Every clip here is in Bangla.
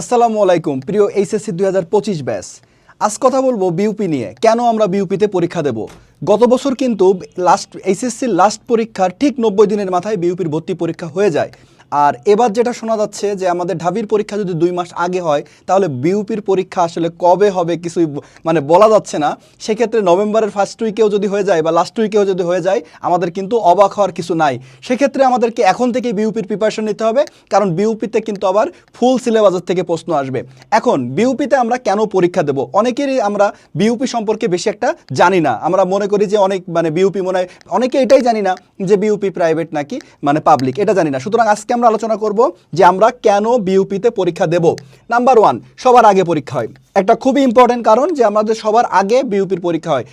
আসসালামু আলাইকুম, প্রিয় এইচএসসি দুই হাজার পঁচিশ ব্যাস আজ কথা বলব বিউপি নিয়ে। কেন আমরা বিউপিতে পরীক্ষা দেব? গত বছর কিন্তু লাস্ট এইচএসসির লাস্ট পরীক্ষার ঠিক নব্বই দিনের মাথায় বিউপির ভর্তি পরীক্ষা হয়ে যায়। আর এবার যেটা শোনা যাচ্ছে যে আমাদের ঢাবির পরীক্ষা যদি দুই মাস আগে হয়, তাহলে বিউপির পরীক্ষা আসলে কবে হবে কিছুই মানে বলা যাচ্ছে না। সেক্ষেত্রে নভেম্বরের ফার্স্ট উইকেও যদি হয়ে যায় বা লাস্ট উইকেও যদি হয়ে যায়, আমাদের কিন্তু অবাক হওয়ার কিছু নাই। সেক্ষেত্রে আমাদেরকে এখন থেকে বিউপির প্রিপারেশন নিতে হবে, কারণ বিউপিতে কিন্তু আবার ফুল সিলেবাসের থেকে প্রশ্ন আসবে। এখন, বিউপিতে আমরা কেন পরীক্ষা দেব? অনেকেরই আমরা বিউপি সম্পর্কে বেশি একটা জানি না। আমরা মনে করি যে অনেক মানে বিউপি মনে হয় অনেকে এটাই জানি না যে বিউপি প্রাইভেট নাকি মানে পাবলিক এটা জানি না। সুতরাং আজকে আমরা আলোচনা করব যে আমরা কেন বিউপিতে পরীক্ষা দেব। নাম্বার ওয়ান সবার আগে পরীক্ষা হয়। একটা খুবই ইম্পর্টেন্ট কারণ যে আমাদের সবার আগে বিউপির পরীক্ষা হয়।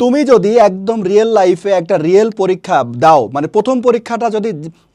তুমি যদি একদম রিয়েল লাইফে একটা রিয়েল পরীক্ষা দাও মানে প্রথম পরীক্ষাটা যদি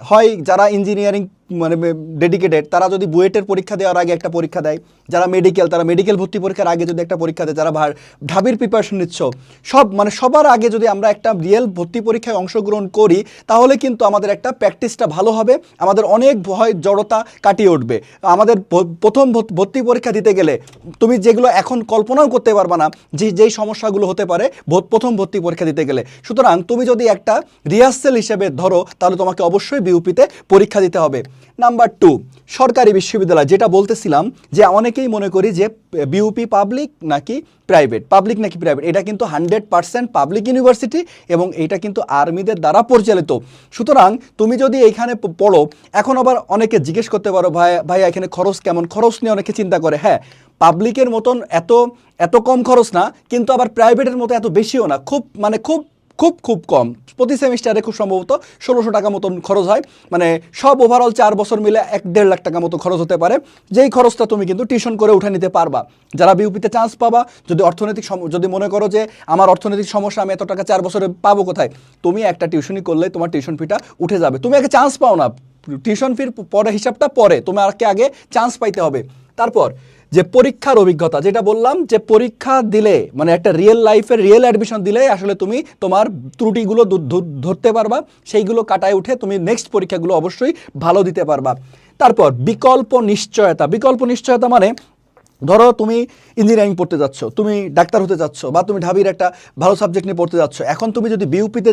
হয় যারা ইঞ্জিনিয়ারিং মানে ডেডিকেটেড তারা যদি বুয়েটের পরীক্ষা দেওয়ার আগে একটা পরীক্ষা দেয়, যারা মেডিকেল তারা মেডিকেল ভর্তি পরীক্ষার আগে যদি একটা পরীক্ষা দেয়, যারা ভার- ঢাবির প্রিপারেশন নিচ্ছ, সব মানে সবার আগে যদি আমরা একটা রিয়েল ভর্তি পরীক্ষায় অংশগ্রহণ করি, তাহলে কিন্তু আমাদের একটা প্র্যাকটিসটা ভালো হবে, আমাদের অনেক ভয়, জড়তা কাটিয়ে উঠবে। আমাদের প্রথম ভর্তি- পরীক্ষা দিতে গেলে তুমি যেগুলো এখন কল্পনাও করতে পারবে না, যে, যেই সমস্যাগুলো হতে পারে প্রথম ভর্তি পরীক্ষা দিতে গেলে। সুতরাং তুমি যদি একটা রিহার্সেল হিসেবে ধরো, তাহলে তোমাকে অবশ্যই বিউপিতে পরীক্ষা দিতে হবে। নাম্বার টু সরকারি বিশ্ববিদ্যালয়, যেটা বলতেছিলাম যে অনেকেই মনে করি যে বিউপি পাবলিক নাকি প্রাইভেট পাবলিক নাকি প্রাইভেট এটা কিন্তু হান্ড্রেড পার্সেন্ট পাবলিক ইউনিভার্সিটি এবং এটা কিন্তু আর্মিদের দ্বারা পরিচালিত। সুতরাং তুমি যদি এইখানে পড়ো, এখন আবার অনেকে জিজ্ঞেস করতে পারো, ভাই ভাই এখানে খরচ কেমন? খরচ নিয়ে অনেকে চিন্তা করে হ্যাঁ পাবলিকের মতন এত এত কম খরচ না, কিন্তু আবার প্রাইভেটের মতো এত বেশিও না। খুব মানে খুব খুব খুব কম। প্রতি সেমিস্টারে খুব সম্ভবত ষোলোশো টাকা মতন খরচ হয়। মানে সব ওভারঅল চার বছর মিলে এক, দেড় লাখ টাকা মতো খরচ হতে পারে। যেই খরচটা তুমি কিন্তু টিউশন করে উঠে নিতে পারবা। যারা বিউপিতে চান্স পাবা, যদি অর্থনৈতিক যদি মনে করো যে আমার অর্থনৈতিক সমস্যা আমি এত টাকা চার বছরে পাবো কোথায়? তুমি একটা টিউশনই করলে তোমার টিউশন ফিটা উঠে যাবে। তুমি আগে চান্স পাও না। টিউশন ফির পরে, হিসাবটা পরে। তোমাকে আগে চান্স পাইতে হবে। তারপর যে পরীক্ষার অভিজ্ঞতা, যেটা বললাম যে পরীক্ষা দিলে মানে একটা রিয়েল লাইফের রিয়েল অ্যাডমিশন দিলে আসলে তুমি তোমার ত্রুটিগুলো ধরতে পারবা। সেইগুলো কাটায় উঠে তুমি নেক্সট পরীক্ষাগুলো অবশ্যই ভালো দিতে পারবা। তারপর বিকল্প নিশ্চয়তা। বিকল্প নিশ্চয়তা মানে ধরো তুমি ইঞ্জিনিয়ারিং পড়তে যাচ্ছ, তুমি ডাক্তার হতে যাচ্ছ বা তুমি ঢাবির একটা ভালো সাবজেক্ট নিয়ে পড়তে যাচ্ছ। এখন তুমি যদি বিউপিতে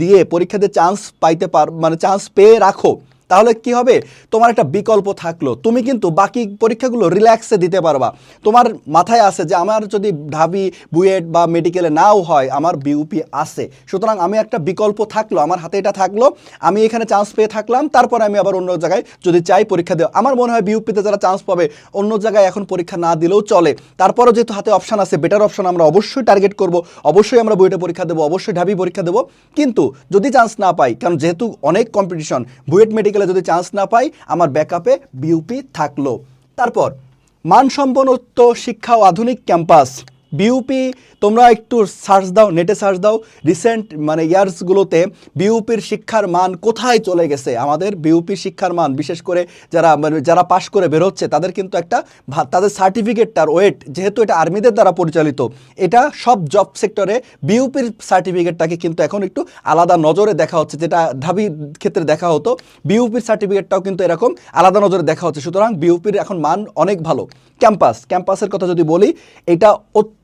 দিয়ে পরীক্ষাতে চান্স পাইতে পার মানে চান্স পেয়ে রাখো তাহলে কি হবে? তোমার একটা বিকল্প থাকল। তুমি কিন্তু বাকি পরীক্ষাগুলো রিল্যাক্সে দিতে পারবা। তোমার মাথায় আছে যে আমার যদি ঢাবি, বুয়েট বা মেডিকেলে নাও হয়, আমার বিউপি আছে। সুতরাং আমি একটা বিকল্প থাকল, আমার হাতে এটা থাকল। আমি এখানে চান্স পেয়ে থাকলাম, তারপর আমি আবার অন্য জায়গায় যদি চাই পরীক্ষা দেওয়া। আমার মনে হয় বিউপিতে যারা চান্স পাবে, অন্য জায়গায় এখন পরীক্ষা না দিলেও চলে। তারপরও যেহেতু হাতে অপশান আছে বেটার অপশান আমরা অবশ্যই টার্গেট করব। অবশ্যই আমরা বুয়েটে পরীক্ষা দেবো, অবশ্যই ঢাবি পরীক্ষা দেবো। কিন্তু যদি চান্স না পাই, কারণ যেহেতু অনেক কম্পিটিশন বুয়েট মেডিকেলে যদি চান্স না পাই আমার ব্যাকআপে বিউপি থাকল। তারপর মানসম্পন্ন শিক্ষা ও আধুনিক ক্যাম্পাস বিউপি তোমরা একটু সার্চ দাও নেটে সার্চ দাও। রিসেন্ট মানে ইয়ার্সগুলোতে বিউপির শিক্ষার মান কোথায় চলে গেছে? আমাদের বিউপির শিক্ষার মান, বিশেষ করে যারা মানে যারা পাশ করে বেরোচ্ছে, তাদের কিন্তু একটা তাদের সার্টিফিকেটটার ওয়েট যেহেতু এটা আর্মিদের দ্বারা পরিচালিত, এটা সব জব সেক্টরে বিউপির সার্টিফিকেটটাকে কিন্তু এখন একটু আলাদা নজরে দেখা হচ্ছে, যেটা ঢাবি ক্ষেত্রে দেখা হতো। বিউপির সার্টিফিকেটটাও কিন্তু এরকম আলাদা নজরে দেখা হচ্ছে। সুতরাং বিউপির এখন মান অনেক ভালো। ক্যাম্পাস ক্যাম্পাসের কথা যদি বলি, এটা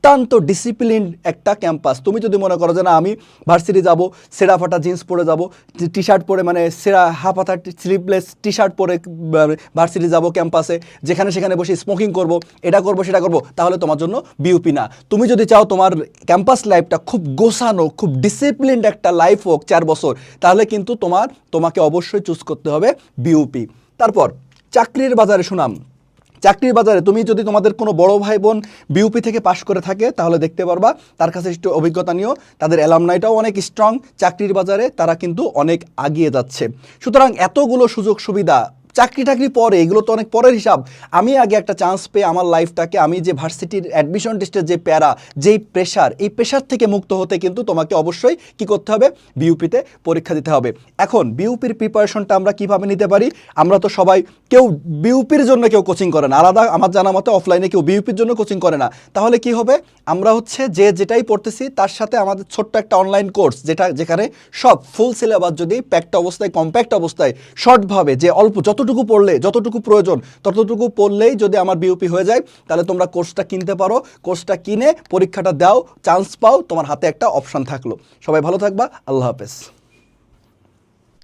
অত্যন্ত ডিসিপ্লিন একটা ক্যাম্পাস তুমি যদি মনে করো যে না, আমি ভার্সিটি যাব, সেরা ফাটা জিন্স পরে যাব টি শার্ট পরে মানে সেরা হাফ হাতা স্লিভলেস টি শার্ট পরে ভার্সিটি যাব ক্যাম্পাসে যেখানে সেখানে বসে স্মোকিং করব, এটা করব, সেটা করব, তাহলে তোমার জন্য বিউপি না। তুমি যদি চাও তোমার ক্যাম্পাস লাইফটা খুব গোছানো, খুব ডিসিপ্লিনড একটা লাইফ হোক চার বছর, তাহলে কিন্তু তোমার, তোমাকে অবশ্যই চুজ করতে হবে বিউপি তারপর, চাকরির বাজারে সুনাম। চাকরির বাজারে তুমি যদি তোমাদের কোনো বড় ভাই বোন বিউপি থেকে পাশ করে থাকে, তাহলে দেখতে পারবা, তার কাছে একটু অভিজ্ঞতা নিয়েও তাদের অ্যালামনাইটাও অনেক স্ট্রং চাকরির বাজারে তারা কিন্তু অনেক আগিয়ে যাচ্ছে। সুতরাং এতগুলো সুযোগ সুবিধা চাকরি টাকরি পরে, এগুলো তো অনেক পরের হিসাব। আমি আগে একটা চান্স পেয়ে আমার লাইফটাকে আমি যে ভার্সিটির অ্যাডমিশন টেস্টের যে প্যারা, যেই প্রেশার এই প্রেশার থেকে মুক্ত হতে কিন্তু তোমাকে অবশ্যই কি করতে হবে? বিউপিতে পরীক্ষা দিতে হবে। এখন বিউপির প্রিপারেশনটা আমরা কীভাবে নিতে পারি? আমরা তো সবাই কেউ বিউপির জন্য কেউ কোচিং করে না। আলাদা আমার জানা মতে অফলাইনে কেউ বিউপির জন্য কোচিং করে না। তাহলে কি হবে? আমরা হচ্ছে যে যেটাই পড়তেছি, তার সাথে আমাদের ছোট্ট একটা অনলাইন কোর্স যেটা, যেখানে সব ফুল সিলেবাস যদি প্যাক্ট অবস্থায় কম্প্যাক্ট অবস্থায় শর্টভাবে যে অল্প যতটুকু যতটুকু পড়লে, যতটুকু প্রয়োজন, ততটুকু পড়লেই যদি আমার বিউপি হয়ে যায়, তাহলে তোমরা কোর্সটা কিনতে পারো। কোর্সটা কিনে পরীক্ষাটা দাও চান্স পাও, তোমার হাতে একটা অপশান থাকল। সবাই ভালো থাকবা, আল্লাহ হাফেজ।